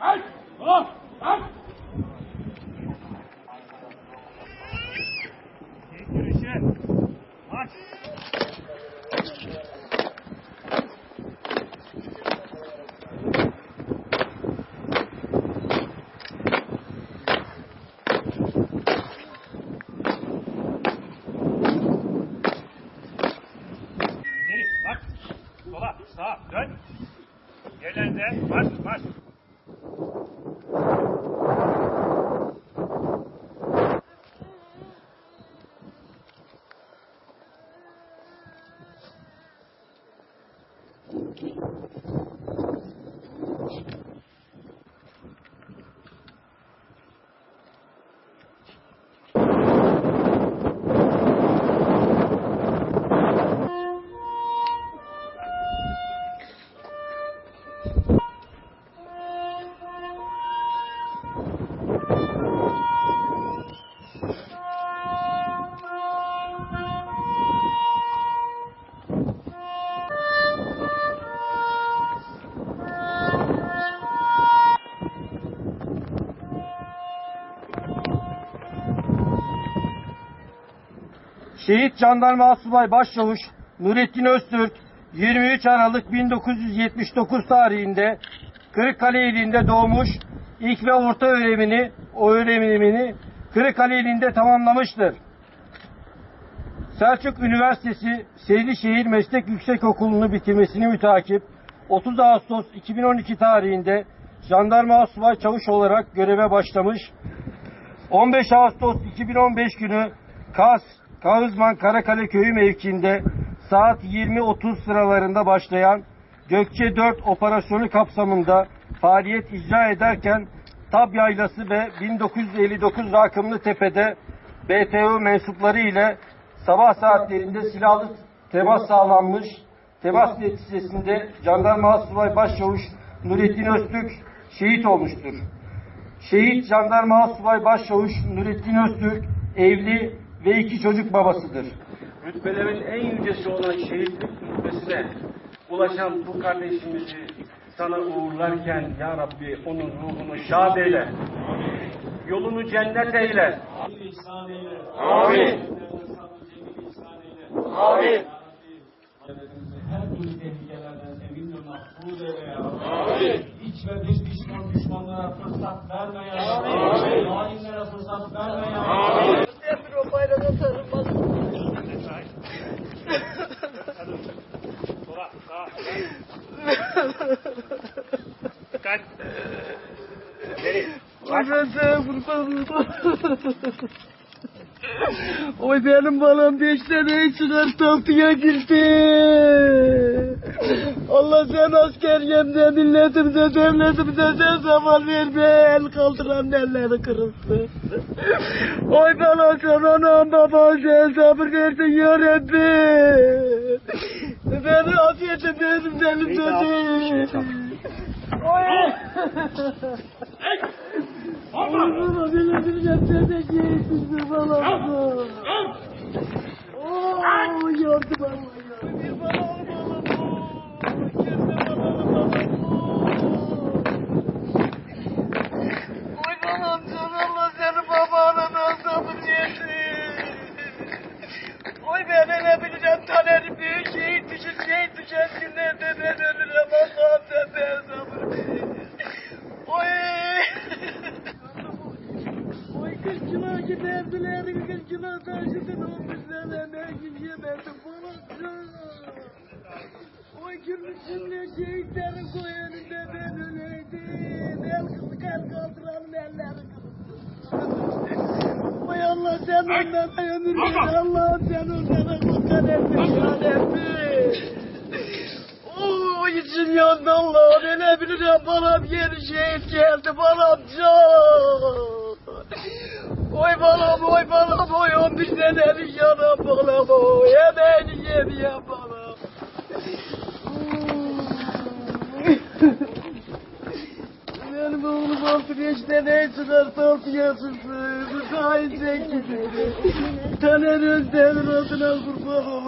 Ah! Ah! Sola, sağa, dön. Yerlerinde, marş, marş. し Şehit Jandarma Asubay Başçavuş Nurettin Öztürk 23 Aralık 1979 tarihinde Kırıkkale ilinde doğmuş. İlk ve orta öğrenimini, o öğrenimini Kırıkkale ilinde tamamlamıştır. Selçuk Üniversitesi Seydişehir Meslek Yüksekokulu'nu bitirmesini mütakip 30 Ağustos 2012 tarihinde Jandarma Asubay Çavuş olarak göreve başlamış. 15 Ağustos 2015 günü Kaz, Kağızman Karakale Köyü mevkiinde saat 20.30 sıralarında başlayan Gökçe 4 operasyonu kapsamında faaliyet icra ederken Tab Yaylası ve 1959 Rakımlı Tepe'de BTO mensupları ile sabah saatlerinde silahlı temas sağlanmış. Temas neticesinde Jandarma Asubay Başçavuş Nurettin Öztürk şehit olmuştur. Şehit Jandarma Asubay Başçavuş Nurettin Öztürk evli ve iki çocuk babasıdır. rütbelerin en yücesi olan şehitlik rütbesine ulaşan bu kardeşimizi sana uğurlarken Ya Rabbi onun ruhunu şad eyle. Yolunu cennet eyle. Amin. Amin. her türlü tehlikelerden emin ve mahfuz eyle ya Rabbi. İç ve dış düşman düşmanlara fırsat verme ya Rabbi. Hainlere fırsat verme ya Rabbi. Sola sağa. Dikkat. Geri. Oy benim balam beş seneyi çıkarttı altıya girdi. Allah sen askeriyemde, milletimde, devletimde sen zaman verme. El kaldıran elleri kırılsın. Oy bana sen anam babam sen sabır versin ya Rabbi. Beni afiyetim benim elimde değil. Baba bile bileceğim seni giysin balamdı. Oo yardım Allah ya. Bir balam balam. Kendi balam balam. Oy balam can Allah seni babanın azabını yesin. Oy ben ne bileceğim tanerim büyük şehit düşür şehit düşer günlerde ben ölürüm Allah'ım sen ben sabır Oy. Kilo giderdiler, kız kilo taşıdın olmuşlar, ne yiyemedim bana. Oy gülmüşümle şehitlerin koyanında ben öleydim. El kızı kal kaldıranın elleri kırılsın. Oy Allah sen onlara ömür ver, Allah sen onlara kurtar etme ya Rabbi. Oy için yandı Allah, ne bileyim bana bir yeni şehit geldi, bana can. Oy on bir senelik yanam balam, oy yemeğini yemiyor balam. Benim oğlum altı beş tane çıkarttı altı yaşısı. Bu hain zengin. Taner Özdemir adına kurban olun.